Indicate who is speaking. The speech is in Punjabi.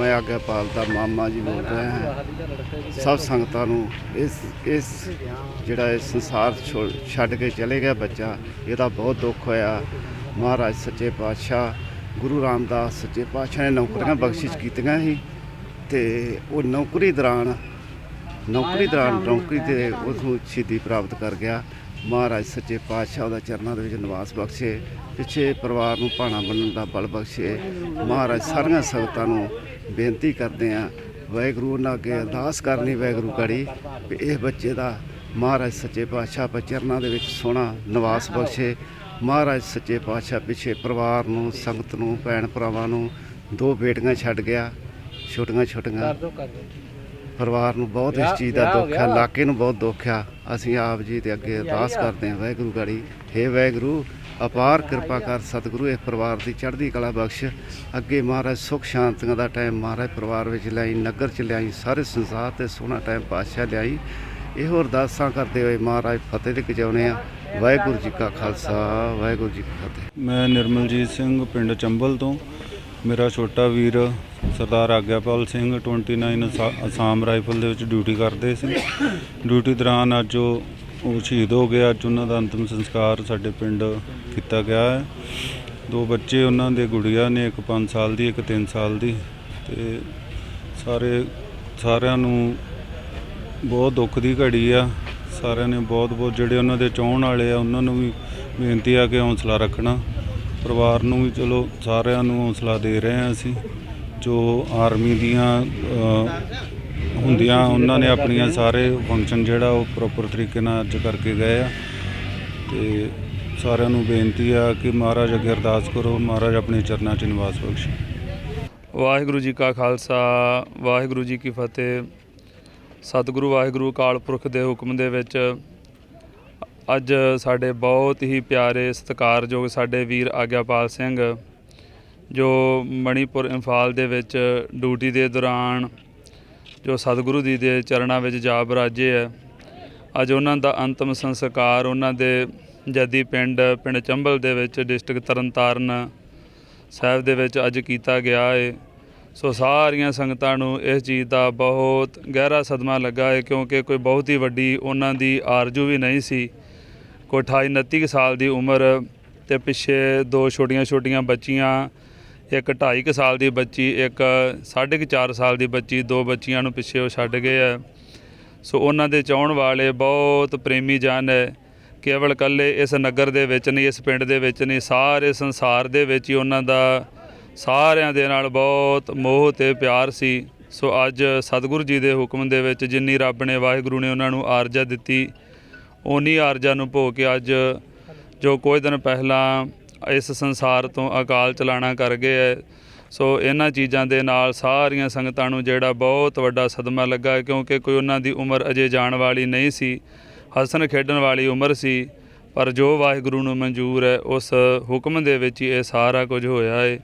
Speaker 1: ਮੈਂ ਆਗਿਆਪਾਲ ਦਾ ਮਾਮਾ ਜੀ ਬੋਲ ਰਿਹਾ ਹਾਂ। ਸਭ ਸੰਗਤਾਂ ਨੂੰ ਇਸ ਇਸ ਜਿਹੜਾ ਇਹ ਸੰਸਾਰ ਛੋ- ਛੱਡ ਕੇ ਚਲੇ ਗਿਆ ਬੱਚਾ, ਇਹਦਾ ਬਹੁਤ ਦੁੱਖ ਹੋਇਆ। ਮਹਾਰਾਜ ਸੱਚੇ ਪਾਤਸ਼ਾਹ, ਗੁਰੂ ਰਾਮਦਾਸ ਸੱਚੇ ਪਾਤਸ਼ਾਹ ਨੇ ਨੌਕਰੀਆਂ ਬਖਸ਼ਿਸ਼ ਕੀਤੀਆਂ ਸੀ ਤੇ ਉਹ ਨੌਕਰੀ ਦੌਰਾਨ ਨੌਕਰੀ ਦੌਰਾਨ ਨੌਕਰੀ ਤੇ ਉਸ ਨੂੰ ਸ਼ਹੀਦੀ ਪ੍ਰਾਪਤ ਕਰ ਗਿਆ। ਮਹਾਰਾਜ ਸੱਚੇ ਪਾਤਸ਼ਾਹ ਦਾ ਚਰਨਾਂ ਦੇ ਵਿੱਚ ਨਿਵਾਸ ਬਖਸ਼ੇ, ਪਿੱਛੇ ਪਰਿਵਾਰ ਨੂੰ ਭਾਣਾ ਬੰਨਣ ਦਾ ਬਲ ਬਖਸ਼ੇ। ਮਹਾਰਾਜ ਸਾਰੀਆਂ ਸੰਗਤਾਂ ਨੂੰ ਬੇਨਤੀ ਕਰਦੇ ਆ ਵਾਹਿਗੁਰੂ ਨਾਲ ਅੱਗੇ ਅਰਦਾਸ ਕਰਨੀ ਵਾਹਿਗੁਰੂ ਕੜੀ ਵੀ ਇਹ ਬੱਚੇ ਦਾ ਮਹਾਰਾਜ ਸੱਚੇ ਪਾਤਸ਼ਾਹ ਆਪਣੇ ਚਰਨਾਂ ਦੇ ਵਿੱਚ ਸੋਹਣਾ ਨਿਵਾਸ ਬਖਸ਼ੇ। ਮਹਾਰਾਜ ਸੱਚੇ ਪਾਤਸ਼ਾਹ ਪਿੱਛੇ ਪਰਿਵਾਰ ਨੂੰ, ਸੰਗਤ ਨੂੰ, ਭੈਣ ਭਰਾਵਾਂ ਨੂੰ ਦੋ ਬੇਟੀਆਂ ਛੱਡ ਗਿਆ ਛੋਟੀਆਂ ਛੋਟੀਆਂ ਪਰਿਵਾਰ ਨੂੰ ਬਹੁਤ ਇਸ ਚੀਜ਼ ਦਾ ਦੁੱਖ ਹੈ ਇਲਾਕੇ ਨੂੰ ਬਹੁਤ ਦੁੱਖ ਆ। ਅਸੀਂ ਆਪ ਜੀ ਦੇ ਅੱਗੇ ਅਰਦਾਸ ਕਰਦੇ ਹਾਂ ਵਾਹਿਗੁਰੂ ਗਾੜੀ। ਹੇ ਵਾਹਿਗੁਰੂ ਅਪਾਰ ਕਿਰਪਾ ਕਰ ਸਤਿਗੁਰੂ ਇਸ ਪਰਿਵਾਰ ਦੀ ਚੜ੍ਹਦੀ ਕਲਾ ਬਖਸ਼। ਅੱਗੇ ਮਹਾਰਾਜ ਸੁਖ ਸ਼ਾਂਤੀਆਂ ਦਾ ਟਾਈਮ ਮਹਾਰਾਜ ਪਰਿਵਾਰ ਵਿੱਚ ਲਿਆਈ ਨਗਰ ਚ ਲਿਆਈ ਸਾਰੇ ਸੰਸਾਰ ਤੇ ਸੋਹਣਾ ਟਾਈਮ ਪਾਤਸ਼ਾਹ ਲਿਆਈ। ਇਹੋ ਅਰਦਾਸਾਂ ਕਰਦੇ ਹੋਏ ਮਹਾਰਾਜ ਫਤਿਹ ਦੇ ਕਜਾਉਣੇ ਆ ਵਾਹਿਗੁਰੂ ਜੀ ਕਾ ਖਾਲਸਾ ਵਾਹਿਗੁਰੂ ਜੀ ਕੀ ਫਤਿਹ।
Speaker 2: ਮੈਂ ਨਿਰਮਲਜੀਤ ਸਿੰਘ ਪਿੰਡ ਚੰਬਲ ਤੋਂ। ਮੇਰਾ ਛੋਟਾ ਵੀਰ ਸਰਦਾਰ ਆਗਿਆਪਾਲ ਸਿੰਘ 29 ਅਸਾ- ਅਸਾਮ ਰਾਈਫਲ ਦੇ ਵਿੱਚ ਡਿਊਟੀ ਕਰਦੇ ਸੀ। ਡਿਊਟੀ ਦੌਰਾਨ ਅੱਜ ਉਹ ਉਹ ਸ਼ਹੀਦ ਹੋ ਗਿਆ ਅੱਜ ਉਹਨਾਂ ਦਾ ਅੰਤਿਮ ਸੰਸਕਾਰ ਸਾਡੇ ਪਿੰਡ ਕੀਤਾ ਗਿਆ ਹੈ। ਦੋ ਬੱਚੇ ਉਹਨਾਂ ਦੇ ਗੁੜੀਆ ਨੇ, ਇੱਕ 5 ਸਾਲ ਦੀ, ਇੱਕ 3 ਸਾਲ ਦੀ। ਤੇ ਸਾਰੇ, ਸਾਰਿਆਂ ਨੂੰ ਬਹੁਤ ਦੁੱਖ ਦੀ ਘੜੀ ਆ। ਸਾਰਿਆਂ ਨੇ ਬਹੁਤ ਬਹੁਤ ਜਿਹੜੇ ਉਹਨਾਂ ਦੇ ਚਾਹਣ ਵਾਲੇ ਆ, ਉਹਨਾਂ ਨੂੰ ਵੀ ਬੇਨਤੀ ਆ ਕਿ ਹੌਸਲਾ ਰੱਖਣਾ। ਪਰਿਵਾਰ ਨੂੰ ਵੀ ਚਲੋ ਸਾਰਿਆਂ ਨੂੰ ਹੌਸਲਾ ਦੇ ਰਹੇ ਹਾਂ ਅਸੀਂ। ਜੋ ਆਰਮੀ ਦੀਆਂ ਹੁੰਦੀਆਂ, ਉਹਨਾਂ ਨੇ ਆਪਣੀਆਂ ਸਾਰੇ ਫੰਕਸ਼ਨ ਜਿਹੜਾ ਉਹ ਪ੍ਰੋਪਰ ਤਰੀਕੇ ਨਾਲ ਅੱਜ ਕਰਕੇ ਗਏ ਆ। ਤੇ ਸਾਰਿਆਂ ਨੂੰ ਬੇਨਤੀ ਆ ਕਿ ਮਹਾਰਾਜ ਅੱਗੇ ਅਰਦਾਸ ਕਰੋ, ਮਹਾਰਾਜ ਆਪਣੇ ਚਰਨਾਂ 'ਚ ਨਿਵਾਸ ਬਖਸ਼ੇ।
Speaker 3: ਵਾਹਿਗੁਰੂ ਜੀ ਕਾ ਖਾਲਸਾ, ਵਾਹਿਗੁਰੂ ਜੀ ਕੀ ਫਤਿਹ। ਸਤਿਗੁਰੂ, ਵਾਹਿਗੁਰੂ ਅਕਾਲ ਪੁਰਖ ਦੇ ਹੁਕਮ ਦੇ ਵਿੱਚ ਅੱਜ ਸਾਡੇ ਬਹੁਤ ਹੀ ਪਿਆਰੇ, ਸਤਿਕਾਰਯੋਗ ਸਾਡੇ ਵੀਰ ਆਗਿਆਪਾਲ ਸਿੰਘ, ਜੋ ਮਣੀਪੁਰ ਇੰਫਾਲ ਦੇ ਵਿੱਚ ਡਿਊਟੀ ਦੇ ਦੌਰਾਨ, ਜੋ ਸਤਿਗੁਰੂ ਜੀ ਦੇ ਚਰਨਾਂ ਵਿੱਚ ਜਾ ਬਰਾਜੇ ਹੈ। ਅੱਜ ਉਹਨਾਂ ਦਾ ਅੰਤਮ ਸੰਸਕਾਰ ਉਹਨਾਂ ਦੇ ਜੱਦੀ ਪਿੰਡ ਪਿੰਡ ਚੰਬਲ ਦੇ ਵਿੱਚ ਡਿਸਟ੍ਰਿਕਟ ਤਰਨਤਾਰਨ ਸਾਹਿਬ ਦੇ ਵਿੱਚ ਅੱਜ ਕੀਤਾ ਗਿਆ ਹੈ ਸੋ ਸਾਰੀਆਂ ਸੰਗਤਾਂ ਨੂੰ ਇਸ ਚੀਜ਼ ਦਾ ਬਹੁਤ ਗਹਿਰਾ ਸਦਮਾ ਲੱਗਾ ਹੈ ਕਿਉਂਕਿ ਕੋਈ ਬਹੁਤ ਹੀ ਵੱਡੀ ਉਹਨਾਂ ਦੀ ਆਰਜ਼ੂ ਵੀ ਨਹੀਂ ਸੀ। ਕੋਈ 28 29 ਕੁ ਸਾਲ ਦੀ ਉਮਰ ਤੇ ਪਿੱਛੇ ਦੋ ਛੋਟੀਆਂ ਛੋਟੀਆਂ ਬੱਚੀਆਂ, ਇੱਕ 2.5 ਕੁ ਸਾਲ ਦੀ ਬੱਚੀ, ਇੱਕ 4.5 ਸਾਲ ਦੀ ਬੱਚੀ, ਦੋ ਬੱਚੀਆਂ ਨੂੰ ਪਿੱਛੇ ਉਹ ਛੱਡ ਗਏ ਆ। ਸੋ ਉਹਨਾਂ ਦੇ ਚਾਹਣ ਵਾਲੇ ਬਹੁਤ ਪ੍ਰੇਮੀ ਜਨ ਹੈ। ਕੇਵਲ ਕੱਲੇ ਇਸ ਨਗਰ ਦੇ ਵਿੱਚ ਨਹੀਂ, ਇਸ ਪਿੰਡ ਦੇ ਵਿੱਚ ਨਹੀਂ, ਸਾਰੇ ਸੰਸਾਰ ਦੇ ਵਿੱਚ ਹੀ ਉਹਨਾਂ ਦਾ ਸਾਰਿਆਂ ਦੇ ਨਾਲ ਬਹੁਤ ਮੋਹ ਤੇ ਪਿਆਰ ਸੀ। ਸੋ ਅੱਜ ਸਤਿਗੁਰੂ ਜੀ ਦੇ ਹੁਕਮ ਦੇ ਵਿੱਚ ਜਿੰਨੀ ਰੱਬ ਨੇ ਵਾਹਿਗੁਰੂ ਨੇ ਉਹਨਾਂ ਨੂੰ ਆਰਜ਼ਾ ਦਿੱਤੀ ਉਨੀ ਆਰਜ਼ਾ ਨੂੰ ਭੋ ਕੇ ਅੱਜ ਜੋ ਕੁਝ ਦਿਨ ਪਹਿਲਾਂ ਇਸ ਸੰਸਾਰ ਤੋਂ ਅਕਾਲ ਚਲਾਣਾ ਕਰ ਗਏ ਹੈ ਸੋ ਇਹਨਾਂ ਚੀਜ਼ਾਂ ਦੇ ਨਾਲ ਸਾਰੀਆਂ ਸੰਗਤਾਂ ਨੂੰ ਜਿਹੜਾ ਬਹੁਤ ਵੱਡਾ ਸਦਮਾ ਲੱਗਾ ਕਿਉਂਕਿ ਕੋਈ ਉਹਨਾਂ ਦੀ ਉਮਰ ਅਜੇ ਜਾਣ ਵਾਲੀ ਨਹੀਂ ਸੀ, ਹੱਸਣ ਖੇਡਣ ਵਾਲੀ ਉਮਰ ਸੀ, ਪਰ ਜੋ ਵਾਹਿਗੁਰੂ ਨੂੰ ਮਨਜ਼ੂਰ ਹੈ, ਉਸ ਹੁਕਮ ਦੇ ਵਿੱਚ ਹੀ ਇਹ ਸਾਰਾ ਕੁਝ ਹੋਇਆ ਹੈ